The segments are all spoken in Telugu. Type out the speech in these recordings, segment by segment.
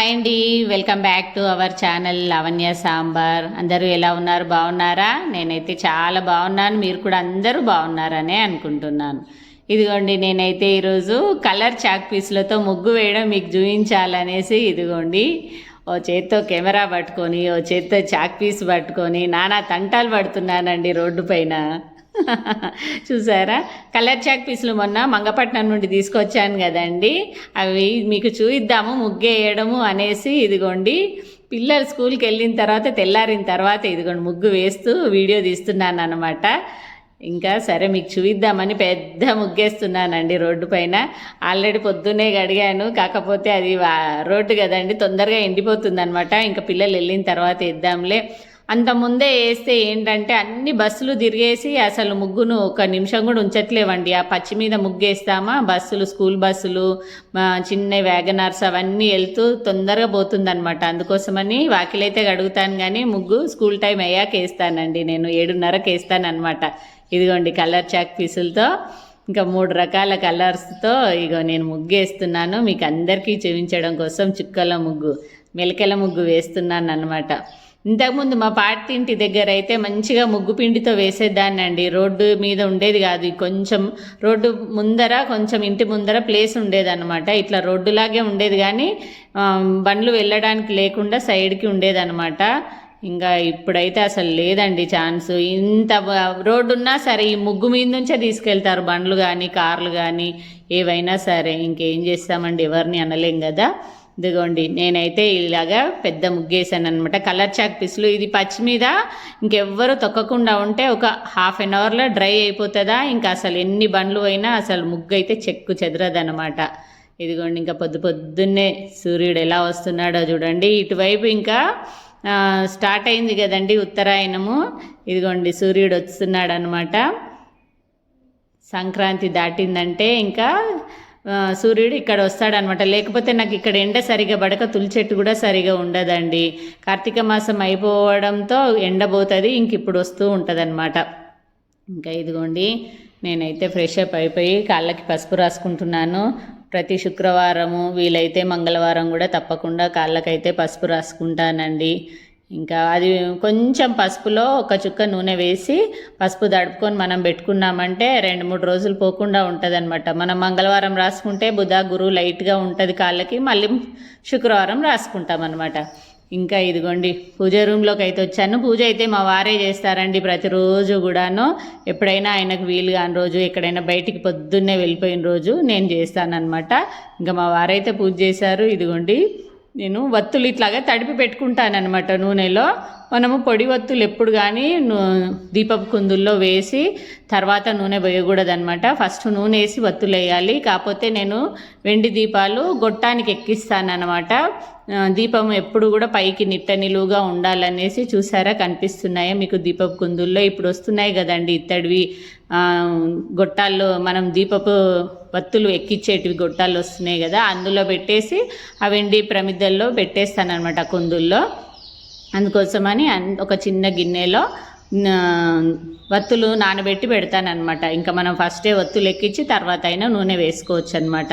హాయ్ అండి. Welcome back to our channel Lavanya sambar. అందరూ ఎలా ఉన్నారు? బాగున్నారా? నేనైతే చాలా బాగున్నాను. మీరు కూడా అందరూ బాగున్నారనే అనుకుంటున్నాను. ఇదిగోండి నేనైతే ఈరోజు కలర్ చాక్ పీస్లతో ముగ్గు వేయడం మీకు చూపించాలనేసి ఇదిగోండి. ఓ చేత్తో కెమెరా పట్టుకొని ఓ చేత్తో చాక్ పీస్ పట్టుకొని నానా తంటాలు పడుతున్నానండి రోడ్డు పైన. చూసారా? కలర్ చాక్ పీసులు మొన్న మంగపట్నం నుండి తీసుకొచ్చాను కదండి. అవి మీకు చూయిద్దాము ముగ్గేయడము అనేసి ఇదిగోండి. పిల్లలు స్కూల్కి వెళ్ళిన తర్వాత తెల్లారిన తర్వాత ఇదిగోండి ముగ్గు వేస్తూ వీడియో తీస్తున్నాను అనమాట ఇంకా సరే మీకు చూయిద్దామని పెద్ద ముగ్గేస్తున్నానండి రోడ్డు పైన. ఆల్రెడీ పొద్దున్నే గడిగాను కాకపోతే అది రోడ్డు కదండి తొందరగా ఎండిపోతుంది అనమాట ఇంకా పిల్లలు వెళ్ళిన తర్వాత ఇద్దాంలే. అంత ముందే వేస్తే ఏంటంటే అన్ని బస్సులు తిరిగేసి అసలు ముగ్గును ఒక నిమిషం కూడా ఉంచట్లేవండి. ఆ పచ్చి మీద ముగ్గేస్తామా? బస్సులు స్కూల్ బస్సులు చిన్న వ్యాగనార్స్ అవన్నీ వెళ్తూ తొందరగా పోతుందనమాట అందుకోసమని వాకిలైతే గడుగుతాను కానీ ముగ్గు స్కూల్ టైం అయ్యాక వేస్తానండి. నేను ఏడున్నరకు వేస్తానమాట ఇదిగోండి కలర్ చాక్ పీసులతో ఇంకా మూడు రకాల కలర్స్తో ఇగో నేను ముగ్గు వేస్తున్నాను మీకు అందరికీ చూపించడం కోసం చుక్కల ముగ్గు మెలికల ముగ్గు వేస్తున్నాను అనమాట ఇంతకుముందు మా పాటింటి దగ్గర అయితే మంచిగా ముగ్గు పిండితో వేసేదాన్ని అండి. రోడ్డు మీద ఉండేది కాదు. కొంచెం రోడ్డు ముందర కొంచెం ఇంటి ముందర ప్లేస్ ఉండేదన్నమాట. ఇట్లా రోడ్డులాగే ఉండేది కానీ బండ్లు వెళ్ళడానికి లేకుండా సైడ్కి ఉండేదన్నమాట. ఇంకా ఇప్పుడైతే అసలు లేదండి ఛాన్స్. ఇంత రోడ్డు ఉన్నా సరే ఈ ముగ్గు మీద నుంచే తీసుకెళ్తారు బండ్లు కానీ కార్లు కానీ ఏవైనా సరే ఇంకేం చేస్తామండి? ఎవరిని అనలేం కదా. ఇదిగోండి నేనైతే ఇలాగా పెద్ద ముగ్గేసాను అనమాట కలర్ చాక్ పీసులు ఇది పచ్చి మీద ఇంకెవ్వరు తొక్కకుండా ఉంటే ఒక హాఫ్ అన్ అవర్లో డ్రై అయిపోతుందా? ఇంకా అసలు ఎన్ని బండ్లు అయినా అసలు ముగ్గు అయితే చెక్కు చెదరదనమాట ఇదిగోండి ఇంకా పొద్దు పొద్దున్నే సూర్యుడు ఎలా వస్తున్నాడో చూడండి. ఇటువైపు ఇంకా స్టార్ట్ అయింది కదండి ఉత్తరాయణము. ఇదిగోండి సూర్యుడు వస్తున్నాడు అనమాట సంక్రాంతి దాటిందంటే ఇంకా సూర్యుడు ఇక్కడ వస్తాడనమాట. లేకపోతే నాకు ఇక్కడ ఎండ సరిగా పడక తులి చెట్టు కూడా సరిగా ఉండదండి. కార్తీక మాసం అయిపోవడంతో ఎండ పోతుంది ఇంక ఇప్పుడు వస్తూ ఉంటుంది ఇంకా ఇదిగోండి నేనైతే ఫ్రెష్ అప్ అయిపోయి కాళ్ళకి పసుపు రాసుకుంటున్నాను. ప్రతి శుక్రవారము వీలైతే మంగళవారం కూడా తప్పకుండా కాళ్ళకైతే పసుపు రాసుకుంటానండి. ఇంకా అది కొంచెం పసుపులో ఒక చుక్క నూనె వేసి పసుపు దడుపుకొని మనం పెట్టుకున్నామంటే రెండు మూడు రోజులు పోకుండా ఉంటుంది మనం మంగళవారం రాసుకుంటే బుధ గురు లైట్గా ఉంటుంది కాళ్ళకి మళ్ళీ శుక్రవారం రాసుకుంటాం అనమాట ఇంకా ఇదిగోండి పూజ రూమ్లోకి అయితే వచ్చాను. పూజ అయితే మా వారే చేస్తారండి ప్రతిరోజు కూడాను. ఎప్పుడైనా ఆయనకు వీలు కాని రోజు ఎక్కడైనా బయటికి పొద్దున్నే వెళ్ళిపోయిన రోజు నేను చేస్తానన్నమాట. ఇంకా మా వారైతే పూజ చేశారు. ఇదిగోండి నేను వత్తులు ఇట్లాగా తడిపి పెట్టుకుంటానన్నమాట నూనెలో. మనము పొడి వత్తులు ఎప్పుడు కానీ నూ- దీపపు కుందుల్లో వేసి తర్వాత నూనె వేయకూడదనమాట ఫస్ట్ నూనె వేసి వత్తులు వేయాలి. కాకపోతే నేను వెండి దీపాలు గొట్టానికి ఎక్కిస్తానన్నమాట. దీపం ఎప్పుడు కూడా పైకి నిట్ట నిలువుగా ఉండాలనేసి చూసారా? కనిపిస్తున్నాయా మీకు దీపపు కుందుల్లో? ఇప్పుడు వస్తున్నాయి కదండి ఇత్తడివి. గొట్టాల్లో మనం దీపపు వత్తులు ఎక్కిచ్చేటివి గొట్టాలు వస్తున్నాయి కదా అందులో పెట్టేసి ఆ వెండి ప్రమిదల్లో పెట్టేస్తానమాట కుందుల్లో. అందుకోసమని అన్- ఒక చిన్న గిన్నెలో వత్తులు నానబెట్టి పెడతానమాట ఇంకా మనం ఫస్టే వత్తులు ఎక్కించి తర్వాత అయినా నూనె వేసుకోవచ్చు అనమాట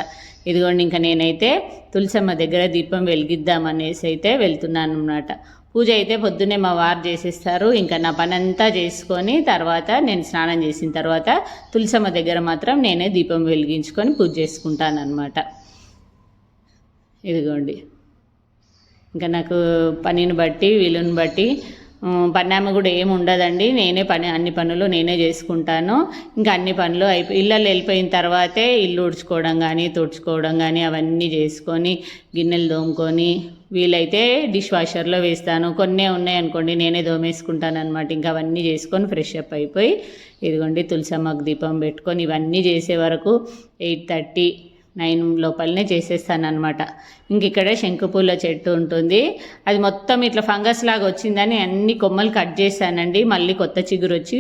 ఇదిగోండి ఇంకా నేనైతే తులసమ్మ దగ్గర దీపం వెలిగిద్దామనేసి అయితే వెళ్తున్నాను అనమాట పూజ అయితే పొద్దున్నే మా వారు చేసేస్తారు. ఇంకా నా పని అంతా చేసుకొని తర్వాత నేను స్నానం చేసిన తర్వాత తులసమ్మ దగ్గర మాత్రం నేనే దీపం వెలిగించుకొని పూజ చేసుకుంటాను అనమాట ఇదిగోండి. ఇంకా నాకు పనిని బట్టి వీలుని బట్టి పన్నామ కూడా ఏమి ఉండదండి. నేనే పని అన్ని పనులు నేనే చేసుకుంటాను. ఇంకా అన్ని పనులు అయిపోయి ఇళ్ళల్లో వెళ్ళిపోయిన తర్వాతే ఇల్లు ఉడ్చుకోవడం కానీ తుడుచుకోవడం కానీ అవన్నీ చేసుకొని గిన్నెలు దోముకొని వీలైతే డిష్ వాషర్లో వేస్తాను. కొన్నే ఉన్నాయి అనుకోండి నేనే దోమేసుకుంటాను అనమాట ఇంకా అవన్నీ చేసుకొని ఫ్రెష్ అప్ అయిపోయి ఇదిగోండి తులసమ్మకు దీపం పెట్టుకొని ఇవన్నీ చేసే వరకు ఎయిట్ థర్టీ నైన్ లోపలనే చేసేస్తానమాట ఇంక ఇక్కడ శంకుపూల చెట్టు ఉంటుంది. అది మొత్తం ఇట్లా ఫంగస్ లాగా వచ్చిందని అన్ని కొమ్మలు కట్ చేశానండి. మళ్ళీ కొత్త చిగురు వచ్చి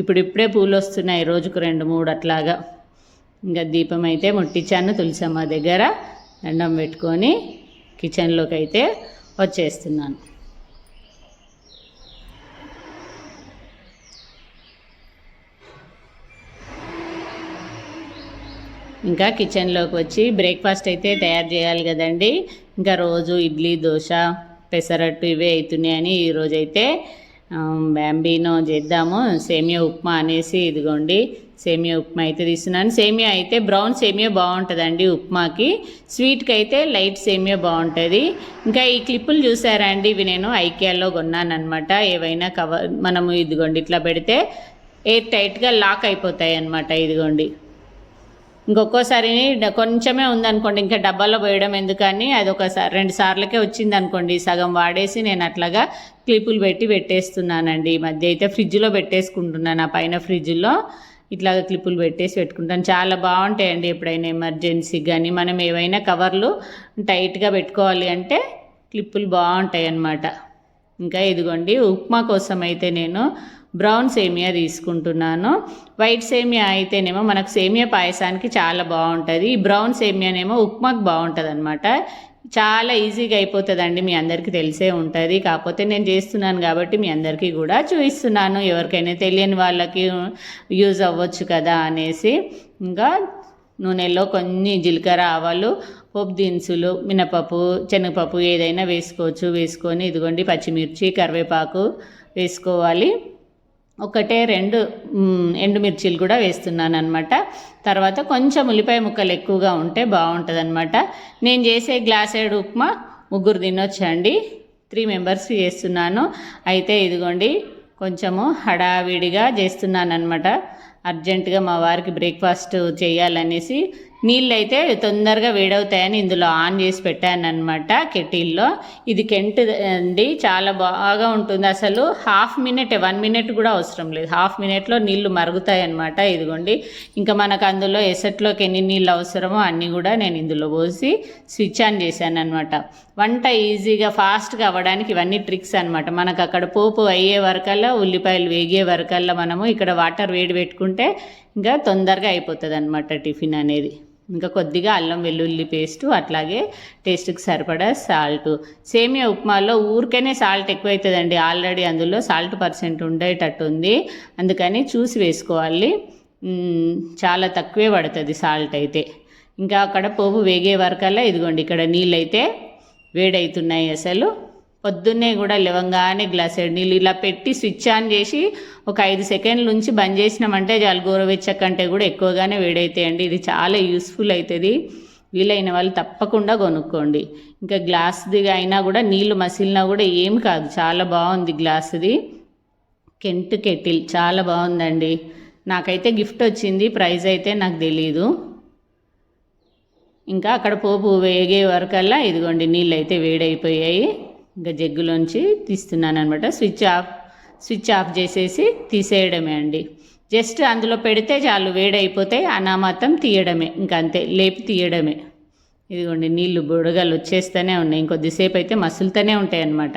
ఇప్పుడు ఇప్పుడే పూలు వస్తున్నాయి రోజుకు రెండు మూడు అట్లాగా. ఇంకా దీపం అయితే ముట్టించాను తులసమ్మ దగ్గర. దండం పెట్టుకొని కిచెన్లోకి అయితే వచ్చేస్తున్నాను. ఇంకా కిచెన్లోకి వచ్చి బ్రేక్ఫాస్ట్ అయితే తయారు చేయాలి కదండి. ఇంకా రోజు ఇడ్లీ దోశ పెసరట్టు ఇవే అవుతున్నాయని ఈరోజైతే బ్యాంబీనో చేద్దాము. సేమియా ఉప్మా అనేసి ఇదిగోండి. సేమియా ఉప్మా అయితే తీస్తున్నాను. సేమియా అయితే బ్రౌన్ సేమియా బాగుంటుందండి ఉప్మాకి. స్వీట్కి అయితే లైట్ సేమియా బాగుంటుంది. ఇంకా ఈ క్లిప్పులు చూసారా అండి? ఇవి నేను ఐకియాలో కొన్నానమాట ఏవైనా కవర్ మనము ఇదిగోండి ఇట్లా పెడితే ఎయిర్ టైట్గా లాక్ అయిపోతాయి అనమాట ఇదిగోండి. ఇంకొకసారి డ- కొంచెమే ఉందనుకోండి ఇంకా డబ్బాలో పోయడం ఎందుకని అది ఒకసారి రెండు సార్లకే వచ్చింది అనుకోండి సగం వాడేసి నేను అట్లాగా క్లిప్పులు పెట్టి పెట్టేస్తున్నానండి. ఈ మధ్య అయితే ఫ్రిడ్జ్లో పెట్టేసుకుంటున్నాను ఆ పైన ఫ్రిడ్జ్లో ఇట్లాగ క్లిప్పులు పెట్టేసి పెట్టుకుంటాను. చాలా బాగుంటాయండి ఎప్పుడైనా ఎమర్జెన్సీ కానీ మనం ఏవైనా కవర్లు టైట్గా పెట్టుకోవాలి అంటే క్లిప్పులు బాగుంటాయి అన్నమాట ఇంకా ఇదిగోండి ఉప్మా కోసం అయితే నేను బ్రౌన్ సేమియా తీసుకుంటున్నాను. వైట్ సేమియా అయితేనేమో మనకు సేమియా పాయసానికి చాలా బాగుంటుంది. ఈ బ్రౌన్ సేమియానేమో ఉప్మాకు బాగుంటుంది అనమాట చాలా ఈజీగా అయిపోతుందండి మీ అందరికీ తెలిసే ఉంటుంది. కాకపోతే నేను చేస్తున్నాను కాబట్టి మీ అందరికీ కూడా చూపిస్తున్నాను. ఎవరికైనా తెలియని వాళ్ళకి యూజ్ అవ్వచ్చు కదా అనేసి. ఇంకా నూనెలో కొన్ని జీలకర్ర ఆవాలు పప్పు దినుసులు మినపప్పు శనగపప్పు ఏదైనా వేసుకోవచ్చు. వేసుకొని ఇదిగోండి పచ్చిమిర్చి కరివేపాకు వేసుకోవాలి. ఒకటే రెండు ఎండుమిర్చిలు ఎండుమిర్చీలు కూడా వేస్తున్నాను అనమాట తర్వాత కొంచెం ఉల్లిపాయ ముక్కలు ఎక్కువగా ఉంటే బాగుంటుంది అనమాట నేను చేసే గ్లాసేడు ఉప్మా ముగ్గురు తినొచ్చండి. త్రీ మెంబర్స్ చేస్తున్నాను. అయితే ఇదిగోండి కొంచెము హడావిడిగా చేస్తున్నాను అనమాట అర్జెంటుగా మా వారికి బ్రేక్ఫాస్ట్ చేయాలనేసి నీళ్ళైతే తొందరగా వేడవుతాయని ఇందులో ఆన్ చేసి పెట్టాను అనమాట కెటిల్లో. ఇది కెంట్ అండి చాలా బాగా ఉంటుంది. అసలు హాఫ్ మినిట్ వన్ మినిట్ కూడా అవసరం లేదు. హాఫ్ మినిట్లో నీళ్ళు మరుగుతాయి అనమాట ఇదిగోండి ఇంకా మనకు అందులో ఎసట్లోకి ఎన్ని నీళ్ళు అవసరమో అన్నీ కూడా నేను ఇందులో పోసి స్విచ్ ఆన్ చేశాను అనమాట వంట ఈజీగా ఫాస్ట్గా అవ్వడానికి ఇవన్నీ ట్రిక్స్ అనమాట మనకు అక్కడ పోపు అయ్యే వరకల్లా ఉల్లిపాయలు వేగే వరకల్లా మనము ఇక్కడ వాటర్ వేడి పెట్టుకుంటే ఇంకా తొందరగా అయిపోతుంది అనమాట టిఫిన్ అనేది. ఇంకా కొద్దిగా అల్లం వెల్లుల్లి పేస్ట్ అట్లాగే టేస్ట్కి సరిపడా సాల్ట్. సేమియా ఉప్మాలో ఊరికనే సాల్ట్ ఎక్కువ అవుతుందండి ఆల్రెడీ అందులో సాల్ట్ పర్సెంట్ ఉండేటట్టు ఉంది అందుకని చూసి వేసుకోవాలి. చాలా తక్కువే పడుతుంది సాల్ట్ అయితే. ఇంకా అక్కడ పోపు వేగే వరకల్లా ఇదిగోండి ఇక్కడ నీళ్ళు అయితే వేడవుతున్నాయి అసలు. పొద్దున్నే కూడా లేవంగానే గ్లాస్ నీళ్ళు ఇలా పెట్టి స్విచ్ ఆన్ చేసి ఒక ఐదు సెకండ్ల నుంచి బంద్ చేసినామంటే చాలు గోరువెచ్చక కంటే కూడా ఎక్కువగానే వేడైతాయండి. ఇది చాలా యూస్ఫుల్ అవుతుంది వీలైన వాళ్ళు తప్పకుండా కొనుక్కోండి. ఇంకా గ్లాస్ది అయినా కూడా నీళ్ళు మసిలినా కూడా ఏం కాదు. చాలా బాగుంది గ్లాస్ది. కెంట్ కెటిల్ చాలా బాగుందండి. నాకైతే గిఫ్ట్ వచ్చింది. ప్రైజ్ అయితే నాకు తెలీదు. ఇంకా అక్కడ పోపు వేగే వరకల్లా ఇదిగోండి నీళ్ళు అయితే వేడైపోయాయి. ఇంకా జగ్గులోంచి తీస్తున్నాను అనమాట స్విచ్ ఆఫ్ స్విచ్ ఆఫ్ చేసేసి తీసేయడమే అండి. జస్ట్ అందులో పెడితే చాలు వేడైపోతాయి అనామాతం తీయడమే. ఇంకంతే అంతే లేపి తీయడమే. ఇదిగోండి నీళ్ళు బుడగలు వచ్చేస్తూనే ఉన్నాయి. ఇంకొద్దిసేపు అయితే మసులుతూనే ఉంటాయి అన్నమాట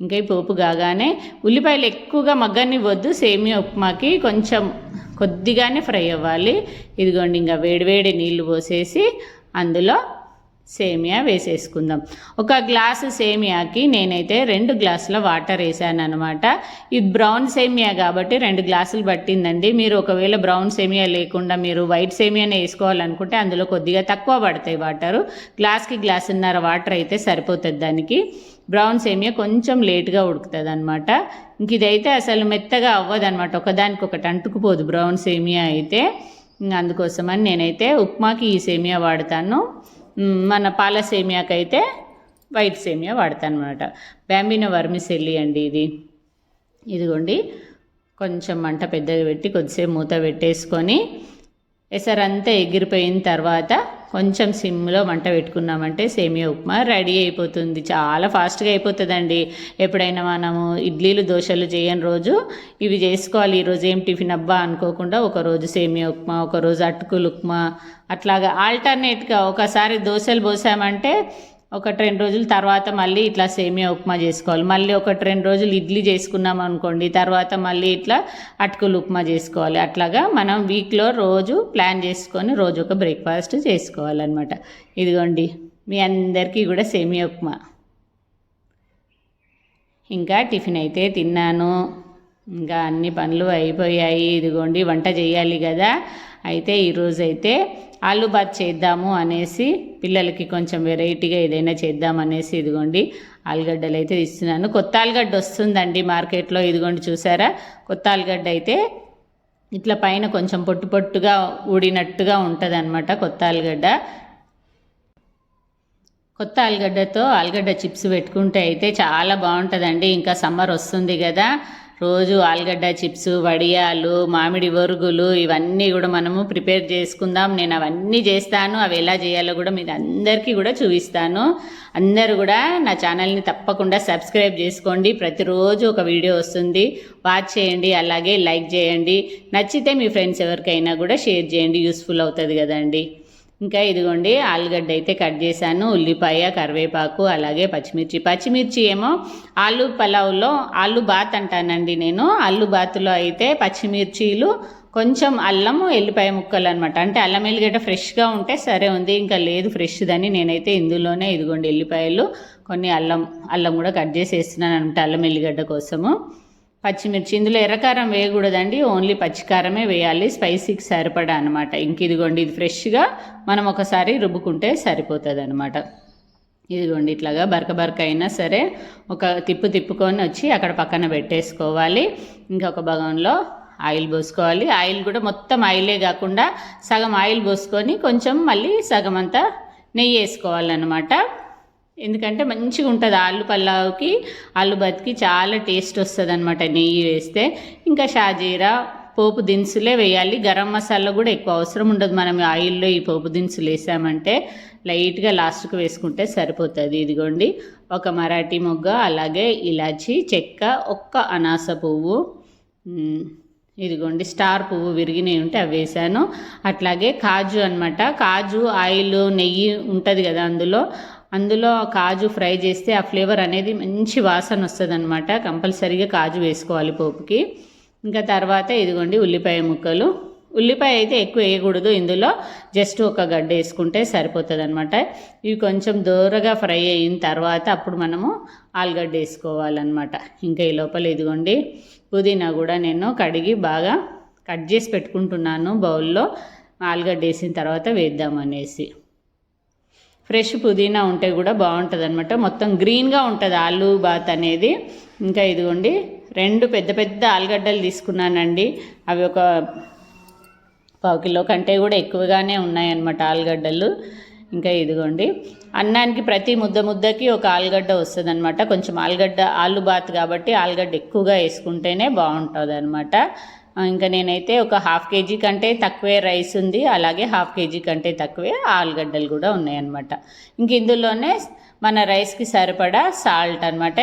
ఇంకా ఈ పోపు కాగానే ఉల్లిపాయలు ఎక్కువగా మగ్గనివ్వద్దు. సేమియా ఉప్మాకి కొంచెం కొద్దిగానే ఫ్రై అవ్వాలి. ఇదిగోండి ఇంకా వేడివేడి నీళ్ళు పోసేసి అందులో సేమియా వేసేసుకుందాం. ఒక గ్లాసు సేమియాకి నేనైతే రెండు గ్లాసుల వాటర్ వేసాను అనమాట ఇది బ్రౌన్ సేమియా కాబట్టి రెండు గ్లాసులు పట్టిందండి. మీరు ఒకవేళ బ్రౌన్ సేమియా లేకుండా మీరు వైట్ సేమియానే వేసుకోవాలనుకుంటే అందులో కొద్దిగా తక్కువ పడతాయి వాటరు. గ్లాస్కి గ్లాసున్నర వాటర్ అయితే సరిపోతుంది దానికి. బ్రౌన్ సేమియా కొంచెం లేట్గా ఉడుకుతుంది అనమాట ఇంక ఇదైతే అసలు మెత్తగా అవ్వదు అనమాట ఒకదానికి ఒకటి అంటుకుపోదు బ్రౌన్ సేమియా అయితే. అందుకోసమని నేనైతే ఉప్మాకి ఈ సేమియా వాడతాను. మన పాల సేమియాకైతే వైట్ సేమియా వాడతాను అనమాట బ్యాంబినో వర్మిసెల్లి అండి ఇది. ఇదిగోండి కొంచెం మంట పెద్దగా పెట్టి కొద్దిసేపు మూత పెట్టేసుకొని ఎసరంతా ఎగిరిపోయిన తర్వాత కొంచెం సిమ్లో మంట పెట్టుకున్నామంటే సేమియా ఉప్మా రెడీ అయిపోతుంది. చాలా ఫాస్ట్గా అయిపోతుందండి. ఎప్పుడైనా మనము ఇడ్లీలు దోశలు చేయని రోజు ఇవి చేసుకోవాలి. ఈరోజు ఏం టిఫిన్ అబ్బా అనుకోకుండా ఒకరోజు సేమియా ఉప్మా ఒక రోజు అటుకులు ఉప్మా అట్లాగా ఆల్టర్నేట్గా ఒకసారి దోశలు పోసామంటే ఒకటి రెండు రోజుల తర్వాత మళ్ళీ ఇట్లా సేమియా ఉప్మా చేసుకోవాలి. మళ్ళీ ఒకటి రెండు రోజులు ఇడ్లీ చేసుకున్నాం అనుకోండి తర్వాత మళ్ళీ ఇట్లా అటుకులు ఉప్మా చేసుకోవాలి. అట్లాగా మనం వీక్లో రోజు ప్లాన్ చేసుకొని రోజు ఒక బ్రేక్ఫాస్ట్ చేసుకోవాలన్నమాట. ఇదిగోండి మీ అందరికీ కూడా సేమియా ఉప్మా. ఇంకా టిఫిన్ అయితే తిన్నాను. ఇంకా అన్ని పనులు అయిపోయాయి. ఇదిగోండి వంట చేయాలి కదా. అయితే ఈరోజు అయితే ఆలు బాత్ చేద్దాము అనేసి పిల్లలకి కొంచెం వెరైటీగా ఏదైనా చేద్దాం అనేసి ఇదిగోండి ఆలుగడ్డలు అయితే ఇస్తున్నాను. కొత్త ఆలుగడ్డ వస్తుందండి మార్కెట్లో. ఇదిగోండి చూసారా? కొత్త ఆలుగడ్డ అయితే ఇట్లా పైన కొంచెం పొట్టు పొట్టుగా ఊడినట్టుగా ఉంటుంది అనమాట కొత్త ఆలుగడ్డ. కొత్త ఆలుగడ్డతో ఆలుగడ్డ చిప్స్ పెట్టుకుంటే అయితే చాలా బాగుంటుందండి. ఇంకా సమ్మర్ వస్తుంది కదా. రోజు ఆలుగడ్డ చిప్స్ వడియాలు మామిడి వరుగులు ఇవన్నీ కూడా మనము ప్రిపేర్ చేసుకుందాం. నేను అవన్నీ చేస్తాను. అవి ఎలా చేయాలో కూడా మీరు అందరికీ కూడా చూపిస్తాను. అందరూ కూడా నా ఛానల్ని తప్పకుండా సబ్స్క్రైబ్ చేసుకోండి. ప్రతిరోజు ఒక వీడియో వస్తుంది. వాచ్ చేయండి అలాగే లైక్ చేయండి. నచ్చితే మీ ఫ్రెండ్స్ ఎవరికైనా కూడా షేర్ చేయండి. యూస్ఫుల్ అవుతుంది కదండి. ఇంకా ఇదిగోండి ఆలుగడ్డ అయితే కట్ చేశాను. ఉల్లిపాయ కరివేపాకు అలాగే పచ్చిమిర్చి. పచ్చిమిర్చి ఏమో ఆలు పలావ్లో ఆలు బాత్ అంటానండి నేను. ఆలు బాత్లో అయితే పచ్చిమిర్చీలు కొంచెం అల్లము ఎల్లిపాయ ముక్కలు అనమాట అంటే అల్లం ఎల్లిగడ్డ ఫ్రెష్గా ఉంటే సరే ఉంది ఇంకా లేదు ఫ్రెష్దని నేనైతే ఇందులోనే ఇదిగోండి ఎల్లిపాయలు కొన్ని అల్లం అల్లం కూడా కట్ చేసి వేస్తున్నాను అనమాట అల్లం ఎల్లిగడ్డ కోసము. పచ్చిమిర్చి. ఇందులో ఎర్రకారం వేయకూడదండి. ఓన్లీ పచ్చికారమే వేయాలి. స్పైసీకి సరిపడా అనమాట ఇంక ఇదిగోండి ఇది ఫ్రెష్గా మనం ఒకసారి రుబ్బుకుంటే సరిపోతుంది అనమాట ఇదిగోండి ఇట్లాగా బరక బరక అయినా సరే ఒక తిప్పు తిప్పుకొని వచ్చి అక్కడ పక్కన పెట్టేసుకోవాలి. ఇంకొక భాగంలో ఆయిల్ పోసుకోవాలి. ఆయిల్ కూడా మొత్తం ఆయిలే కాకుండా సగం ఆయిల్ పోసుకొని కొంచెం మళ్ళీ సగం అంతా నెయ్యి వేసుకోవాలన్నమాట. ఎందుకంటే మంచిగా ఉంటుంది ఆలు పల్లావుకి ఆలు బతికి చాలా టేస్ట్ వస్తుంది అనమాట నెయ్యి వేస్తే. ఇంకా షాజీరా పోపు దినుసులే వేయాలి. గరం మసాలా కూడా ఎక్కువ అవసరం ఉండదు. మనం ఆయిల్లో ఈ పోపు దినుసులు వేసామంటే లైట్గా లాస్ట్కి వేసుకుంటే సరిపోతుంది. ఇదిగోండి ఒక మరాఠీ మొగ్గ అలాగే ఇలాచి చెక్క ఒక్క అనాస పువ్వు. ఇదిగోండి స్టార్ పువ్వు విరిగినవి ఉంటే అవి వేసాను. అట్లాగే కాజు అనమాట కాజు ఆయిల్ నెయ్యి ఉంటుంది కదా అందులో. అందులో కాజు ఫ్రై చేస్తే ఆ ఫ్లేవర్ అనేది మంచి వాసన వస్తుంది అనమాట కంపల్సరీగా కాజు వేసుకోవాలి పోపుకి. ఇంకా తర్వాత ఇదిగోండి ఉల్లిపాయ ముక్కలు. ఉల్లిపాయ అయితే ఎక్కువ వేయకూడదు. ఇందులో జస్ట్ ఒక గడ్డ వేసుకుంటే సరిపోతుంది అనమాట ఇవి కొంచెం దూరగా ఫ్రై అయిన తర్వాత అప్పుడు మనము ఆలుగడ్డ వేసుకోవాలన్నమాట. ఇంకా ఈ లోపల ఇదిగోండి పుదీనా కూడా నేను కడిగి బాగా కట్ చేసి పెట్టుకుంటున్నాను బౌల్లో. ఆలుగడ్డ వేసిన తర్వాత వేద్దామనేసి. ఫ్రెష్ పుదీనా ఉంటే కూడా బాగుంటుంది అనమాట మొత్తం గ్రీన్గా ఉంటుంది ఆలు బాత్ అనేది. ఇంకా ఇదిగోండి రెండు పెద్ద పెద్ద ఆలుగడ్డలు తీసుకున్నానండి. అవి ఒక పావు కిలో కంటే కూడా ఎక్కువగానే ఉన్నాయన్నమాట ఆలుగడ్డలు. ఇంకా ఇదిగోండి అన్నానికి ప్రతి ముద్ద ముద్దకి ఒక ఆలుగడ్డ వస్తుంది అనమాట కొంచెం ఆలుగడ్డ ఆలు బాత్ కాబట్టి ఆలుగడ్డ ఎక్కువగా వేసుకుంటేనే బాగుంటుంది అనమాట ఇంకా నేనైతే ఒక హాఫ్ కేజీ కంటే తక్కువే రైస్ ఉంది అలాగే హాఫ్ కేజీ కంటే తక్కువే ఆలుగడ్డలు కూడా ఉన్నాయన్నమాట. ఇంక ఇందులోనే మన రైస్కి సరిపడా సాల్ట్ అనమాట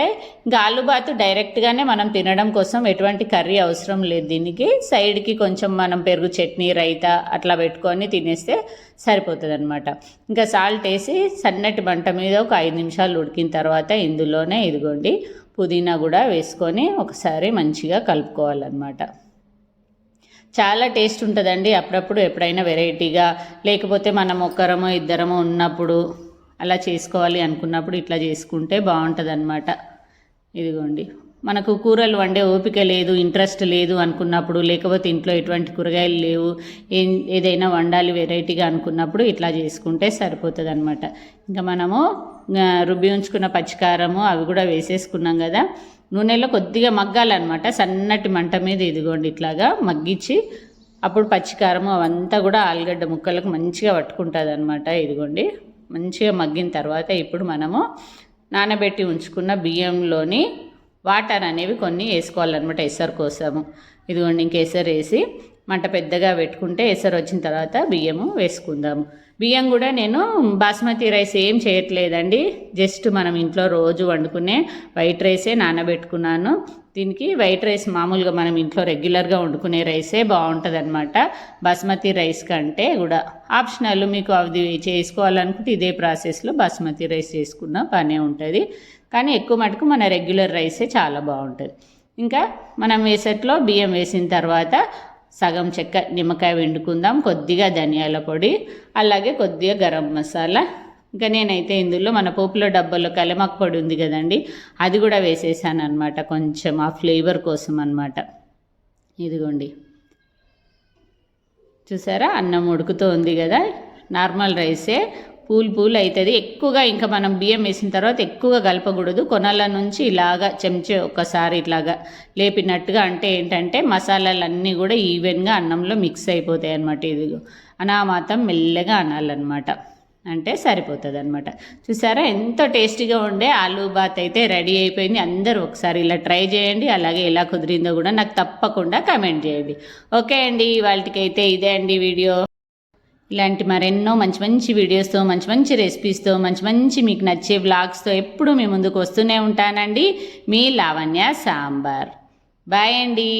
ఇంకా ఆలుబాతు డైరెక్ట్గానే మనం తినడం కోసం ఎటువంటి కర్రీ అవసరం లేదు. దీనికి సైడ్కి కొంచెం మనం పెరుగు చట్నీ రైత అట్లా పెట్టుకొని తినేస్తే సరిపోతుంది అనమాట ఇంకా సాల్ట్ వేసి సన్నటి మంట మీద ఒక ఐదు నిమిషాలు ఉడికిన తర్వాత ఇందులోనే ఇదిగోండి పుదీనా కూడా వేసుకొని ఒకసారి మంచిగా కలుపుకోవాలన్నమాట. చాలా టేస్ట్ ఉంటుందండి. అప్పుడప్పుడు ఎప్పుడైనా వెరైటీగా లేకపోతే మనం ఒక్కరమో ఇద్దరమో ఉన్నప్పుడు అలా చేసుకోవాలి అనుకున్నప్పుడు ఇట్లా చేసుకుంటే బాగుంటుంది అనమాట ఇదిగోండి. మనకు కూరలు వండే ఓపిక లేదు ఇంట్రెస్ట్ లేదు అనుకున్నప్పుడు లేకపోతే ఇంట్లో ఎటువంటి కూరగాయలు లేవు ఏం ఏదైనా వండాలి వెరైటీగా అనుకున్నప్పుడు ఇట్లా చేసుకుంటే సరిపోతుంది అనమాట ఇంకా మనము రుబ్బి ఉంచుకున్న పచ్చికారము అవి కూడా వేసేసుకున్నాం కదా. నూనెలో కొద్దిగా మగ్గాలన్నమాట. సన్నటి మంట మీద ఇదిగోండి ఇట్లాగా మగ్గించి అప్పుడు పచ్చికారము అవంతా కూడా ఆలుగడ్డ ముక్కలకు మంచిగా పట్టుకుంటుంది అనమాట ఇదిగోండి. మంచిగా మగ్గిన తర్వాత ఇప్పుడు మనము నానబెట్టి ఉంచుకున్న బియ్యంలోని వాటర్ అనేవి కొన్ని వేసుకోవాలన్నమాట ఎసరు కోసము. ఇదిగోండి ఇంక ఎసరు వేసి మంట పెద్దగా పెట్టుకుంటే ఎసరు వచ్చిన తర్వాత బియ్యము వేసుకుందాము. బియ్యం కూడా నేను బాస్మతి రైస్ ఏం చేయట్లేదండి. జస్ట్ మనం ఇంట్లో రోజు వండుకునే వైట్ రైసే నానబెట్టుకున్నాను. దీనికి వైట్ రైస్ మామూలుగా మనం ఇంట్లో రెగ్యులర్గా వండుకునే రైసే బాగుంటుంది అనమాట బాస్మతి రైస్ కంటే కూడా ఆప్షనల్ మీకు అది చేసుకోవాలనుకుంటే ఇదే ప్రాసెస్లో బాస్మతి రైస్ చేసుకున్నా బాగానే ఉంటుంది. కానీ ఎక్కువ మటుకు మన రెగ్యులర్ రైసే చాలా బాగుంటుంది. ఇంకా మనం వేసట్లో బియ్యం వేసిన తర్వాత సగం చెక్క నిమ్మకాయ వండుకుందాం కొద్దిగా ధనియాల పొడి అలాగే కొద్దిగా గరం మసాలా. ఇంకా నేనైతే ఇందులో మన పోపులో డబ్బాలో కలమాకు పొడి ఉంది కదండి అది కూడా వేసేసాను అనమాట కొంచెం ఆ ఫ్లేవర్ కోసం అనమాట ఇదిగోండి. చూసారా? అన్నం ఉడుకుతూ ఉంది కదా నార్మల్ రైసే. పూలు పూలు అవుతుంది. ఎక్కువగా ఇంకా మనం బియ్యం వేసిన తర్వాత ఎక్కువగా కలపకూడదు. కొనల నుంచి ఇలాగా చెంచే ఒకసారి ఇట్లాగా లేపినట్టుగా అంటే ఏంటంటే మసాలాలన్నీ కూడా ఈవెన్గా అన్నంలో మిక్స్ అయిపోతాయి అన్నమాట ఇది అనామాతం మెల్లగా అనాలన్నమాట. అంటే సరిపోతుంది అనమాట చూసారా? ఎంతో టేస్టీగా ఉండే ఆలూ బాత్ అయితే రెడీ అయిపోయింది. అందరూ ఒకసారి ఇలా ట్రై చేయండి. అలాగే ఎలా కుదిరిందో కూడా నాకు తప్పకుండా కమెంట్ చేయండి. ఓకే అండి. వాళ్ళకైతే ఇదే అండి వీడియో. ఇలాంటి మరెన్నో మంచి మంచి వీడియోస్తో మంచి మంచి రెసిపీస్తో మంచి మంచి మీకు నచ్చే వ్లాగ్స్తో ఎప్పుడు మీ ముందుకు వస్తూనే ఉంటానండి. మీ లావణ్య సాంబార్. బాయ్ అండి.